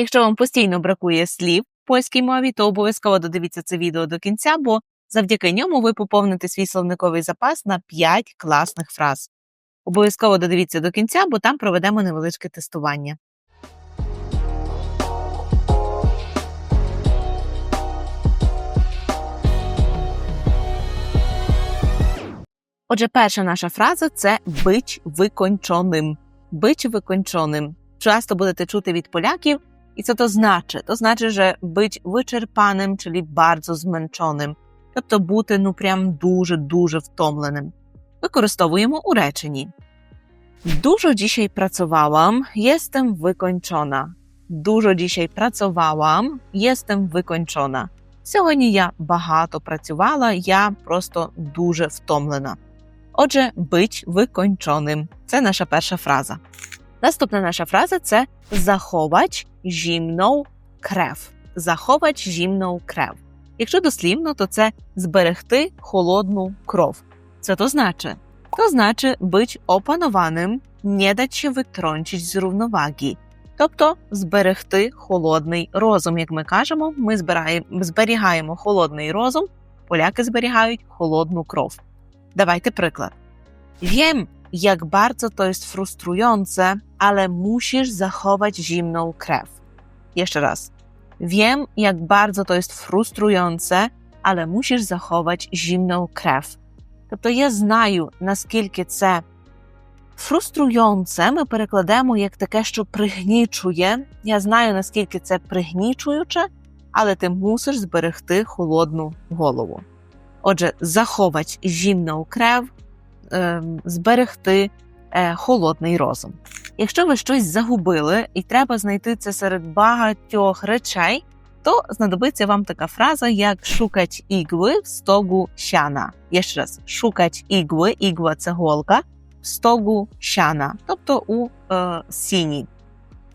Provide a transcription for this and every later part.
Якщо вам постійно бракує слів в польській мові, то обов'язково додивіться це відео до кінця, бо завдяки ньому ви поповните свій словниковий запас на 5 класних фраз. Обов'язково додивіться до кінця, бо там проведемо невеличке тестування. Отже, перша наша фраза це бич викончоним. Бич викончоним. Часто будете чути від поляків, і co to значить? To значить, że być wyczerpanym, czyli bardzo zmęczonym. Тобто бути ну прям дуже-дуже втомленим. Використовуємо у реченні. Dużo dzisiaj pracowałam, jestem wykończona. Dużo dzisiaj pracowałam, jestem wykończona. Сьогодні я багато працювала, я просто дуже втомлена. Отже, бить викончоним. Це наша перша фраза. Наступна наша фраза це заховач зімnou крев. Заховач зімnou крев. Якщо дослівно, то це зберегти холодну кров. Це то значить? To znaczy być opanowanym, nie dać się wytrącić z. Тобто зберегти холодний розум. Як ми кажемо, ми збираємо, зберігаємо холодний розум, поляки зберігають холодну кров. Dawajcie przykład. Wiem, jak bardzo to jest frustrujące, ale musisz zachować zimną krew. Jeszcze raz. Wiem, jak bardzo to jest frustrujące, ale musisz zachować zimną krew. Тобто я знаю, наскільки це фруструюче, ми перекладемо як таке, що пригнічує. Я знаю, наскільки це пригнічуюче, але ти мусиш зберегти холодну голову. Отже, заховать зімну крев, е, зберегти е, холодний розум. Якщо ви щось загубили і треба знайти це серед багатьох речей, то знадобиться вам така фраза, як шукать ігли в стогу щана. Є ще раз шукать ігли, ігла це голка, в стогу щана, тобто у е, сіні.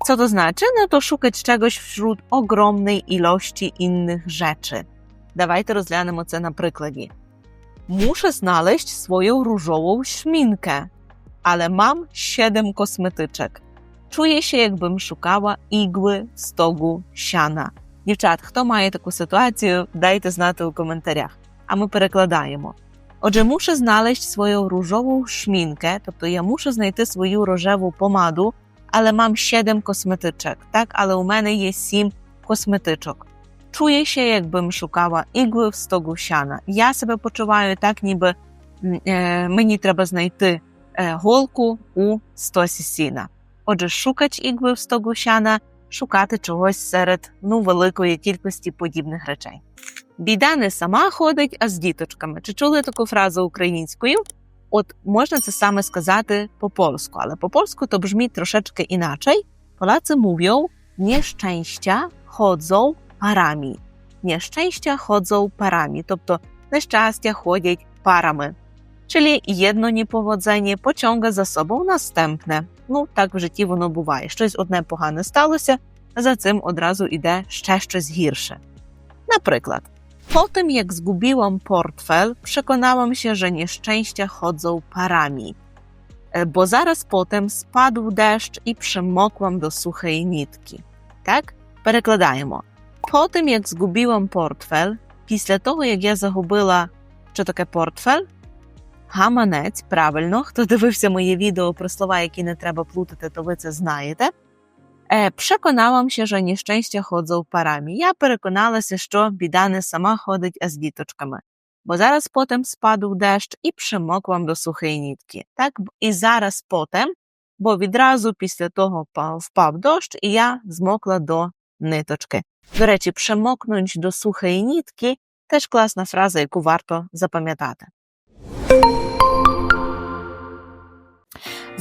Co to znaczy? No to szukać czegoś wśród ogromnej ilości innych rzeczy. Давайте розглянемо це на прикладі. Muszę znaleźć swoją różową szminkę, ale mam 7 kosmetyczek. Czuję się, jakbym szukała igły w stogu siana. Дівчат, хто має таку ситуацію, дайте знати у коментарях. А ми перекладаємо. Отже, muszę znaleźć swoją różową szminkę, тобто я мушу знайти свою рожеву помаду, але мам 7 косметичок, так? Але у мене є 7 косметичок. Czuję się, jakbym szukała igły w stogu siana. Я себе почуваю так, ніби е, мені треба знайти е, голку у стосі сіна. Отже, шукач ігли в стогу сяна, шукати чогось серед ну, великої кількості подібних речей. Біда не сама ходить, а з діточками. Чи чули таку фразу українською? От можна це саме сказати по польську, але по польську то бrzmi troszeczkę inaczej. Polacy mówią nieszczęścia chodzą парамі. Nieszczęścia chodzą parami, тобто нещастя ходять парами. Czyli jedno niepowodzenie pociąga za sobą następne. Ну, так в житті воно буває. Щось одне погане сталося, а за цим одразу йде ще щось гірше. Наприклад, po tym jak zgubiłam portfel, przekonałam się, że nieszczęścia chodzą parami. E, Bo zaraz potem spadł deszcz i przemokłam do suchej nitki. Так? Перекладаємо. Po tym, jak zgubiłam portfel, після того, як я загубила, що таке портфель, гаманець, правильно, хто дивився моє відео про слова, які не треба плутати, то ви це знаєте. Переконałam się, że nieszczęścia chodzą parami. Я переконалася, що біда не сама ходить, а з діточками. Бо зараз потім спадав дощ і примокłam до сухої нітки. Так, і зараз потім, бо відразу після того впав, дощ, і я змокла до ниточки. До речі, «przemoknąć до сухої нітки теж класна фраза, яку варто запам'ятати.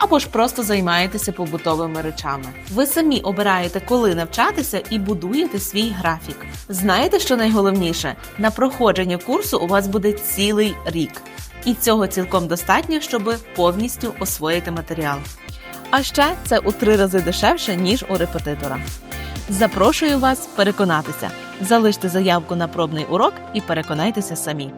Або ж просто займаєтеся побутовими речами. Ви самі обираєте, коли навчатися, і будуєте свій графік. Знаєте, що найголовніше? На проходження курсу у вас буде цілий рік, і цього цілком достатньо, щоб повністю освоїти матеріал. А ще це у три рази дешевше, ніж у репетитора. Запрошую вас переконатися. Залиште заявку на пробний урок і переконайтеся самі.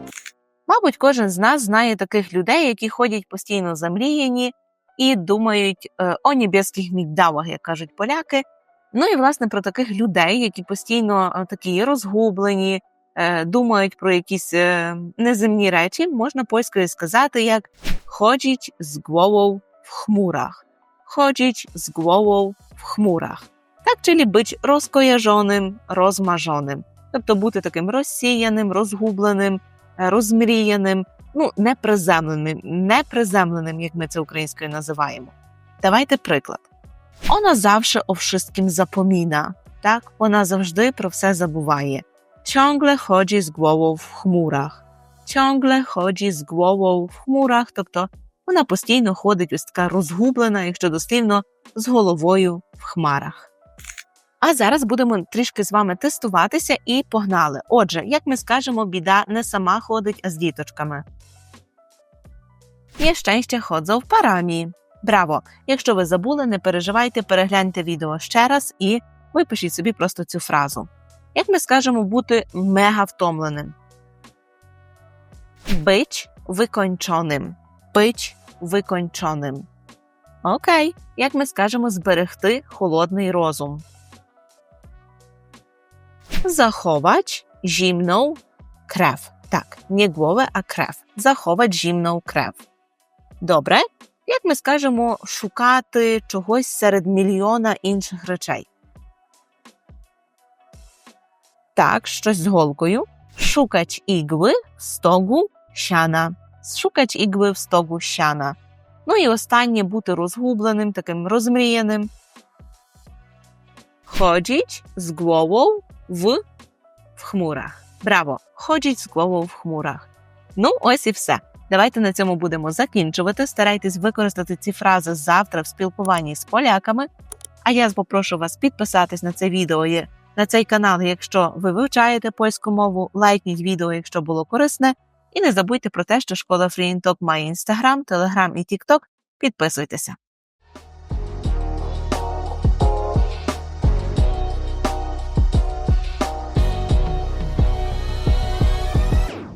Мабуть, кожен з нас знає таких людей, які ходять постійно замріяні і думають е, о небесних мігдалах, як кажуть поляки. Ну і власне про таких людей, які постійно е, такі розгублені, е, думають про якісь неземні речі, можна польською сказати як ходять з головою в хмурах. Ходять з головою в хмурах. Так, czyli być розкояжоним, розмажоним. Тобто бути таким розсіяним, розгубленим, розмріяним, ну, неприземленим, неприземленим, як ми це українською називаємо. Давайте приклад. Вона завжди о wszystkim запоміна. Так, вона завжди про все забуває. Ciągle chodzi z głową w chmurach. Ciągle chodzi z głową в хмурах, тобто вона постійно ходить ось така розгублена, якщо дослівно, з головою в хмарах. А зараз будемо трішки з вами тестуватися і погнали. Отже, як ми скажемо, біда не сама ходить, а з діточками. Nieszczęście chodzą в парамі. Браво! Якщо ви забули, не переживайте, перегляньте відео ще раз і випишіть собі просто цю фразу. Як ми скажемо бути мега втомленим? Бич викончоним. Бич викончоним. Окей. Як ми скажемо зберегти холодний розум? Zachować zimną krew. Так, не głowę, а krew. Zachować zimną krew. Добре. Як ми скажемо шукати чогось серед мільйона інших речей? Так, щось з голкою. Шукać igły w stogu siana. Шукać igły в стогу щана. Ну і останнє бути розгубленим, таким розмріяним. Chodzić z głową в, в хмурах. Браво! Ходіть з головою в хмурах. Ну, ось і все. Давайте на цьому будемо закінчувати. Старайтесь використати ці фрази завтра в спілкуванні з поляками. А я попрошу вас підписатись на це відео на цей канал, якщо ви вивчаєте польську мову, лайкніть відео, якщо було корисне. І не забудьте про те, що школа FreeInTalk має інстаграм, телеграм і тікток. Підписуйтеся.